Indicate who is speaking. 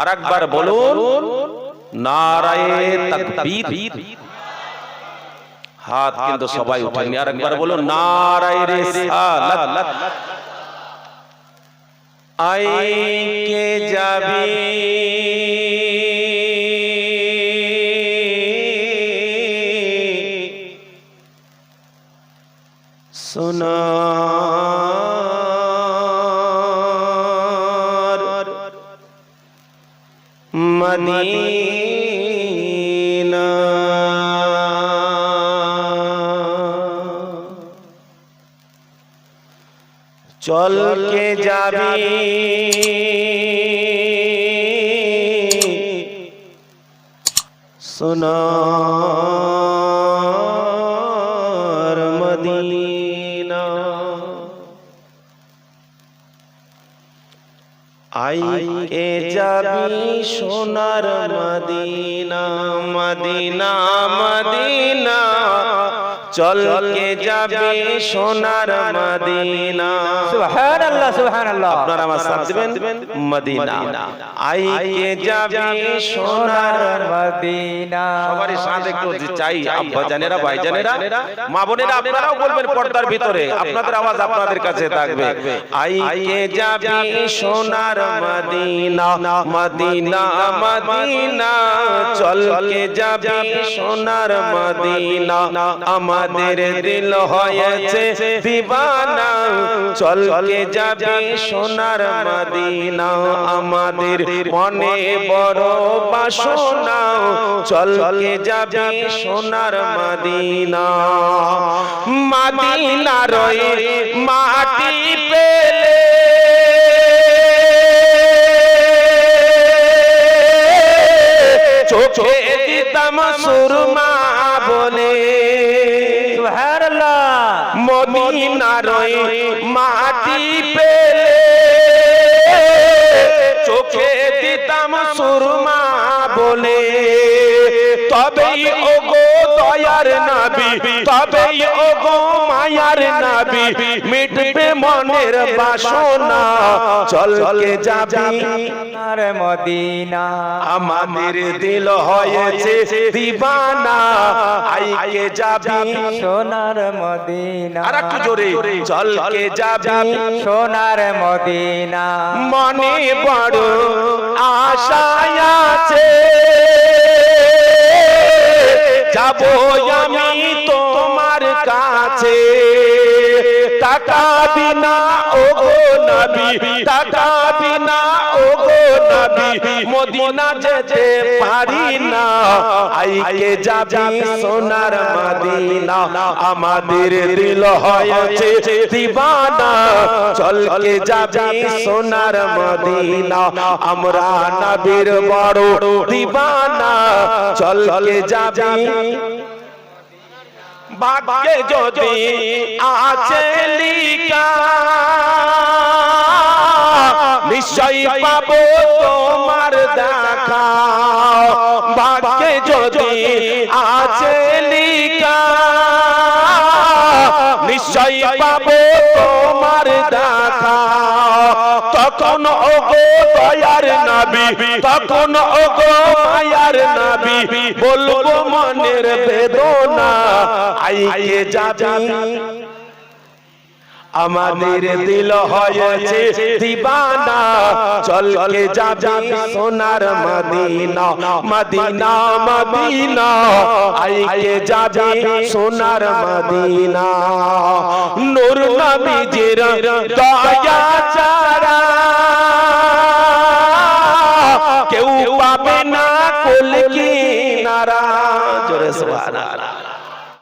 Speaker 1: আর একবার বলুন নারায়ে তাকবীর। হাত কিন্তু সবাই উঠায়নি। আর একবার বলুন নারায়ে রিসালাত। আই কে যাবি। সোনার মদিনা চল কে যাবি সোনার আই কে যাবি সোনার মদিনা মদিনা মদিনা। চল কে যাবি সোনার মদিনা?
Speaker 2: সুবহানাল্লাহ সুবহানাল্লাহ।
Speaker 1: আপনারা আমার সাথ দিবেন? মদিনা। আই কে যাবি সোনার
Speaker 2: মদিনা?
Speaker 1: সবারই সাথে একটু চাই আব্বা জানেরা ভাই জানেরা? মা বোনেরা আপনারাও বলবেন পর্দার ভিতরে। আপনাদের আওয়াজ আপনাদের কাছে থাকবে। আই কে যাবি সোনার মদিনা? মদিনা। মদিনা চল কে যাবি সোনার মদিনা? আমাদের দিল হয়েছে দিবানা। চল কে যাবি সোনার মদিনা? আমাদের মনে বড় বাসনা। চল কে যাবি সোনার মদিনা? মদিনা রয়ে মাটি চোখে দিতাম সুরমা বলে মদিনার মাটি পেলে তবেই ও গো দয়ার নাবি তবেই ও গো মায়ার নাবি মিটবে মনের বাসনা চল কে যাবি।
Speaker 2: সোনার মদিনা।
Speaker 1: আমাদের দিল হয়েছে দিবানা আইকে যাবি।
Speaker 2: সোনার মদিনা।
Speaker 1: আর একটু জোরে চল কে যাবি।
Speaker 2: সোনার মদিনা।
Speaker 1: মনে বড় আশায় আছে। যাব আমি তোমার কাছে। টাকা বিনা ও গো নবী। টাকা বিনা ও গো নবী। মদিনা যেতে পারি না। আইকে যাবি সোনার মদিনা। আমাদের দিল হয়েছে দিবানা। চল কে যাবি সোনার মদিনা। আমরা নবীর বড় দিবানা। চল কে যাবি ভাগ্যে যদি আছে লিখা নিশ্চয় পাবো তোমার দেখা। ভাগ্যে যদি আছে লিখা নিশ্চয় পাবো তোমার দেখা। তখন ওগো দয়ার নাবি, তখন ওগো মায়ার নাবি, বলব মনের বেদনা আইকে যাবি? আমাদের দিল হয়েছে দিবানা, চল কে যাবি সোনার মদিনা মদিনা মদিনা আইকে যাবি সোনার মদিনা। নূর নবীজির দয়া চারা জোরে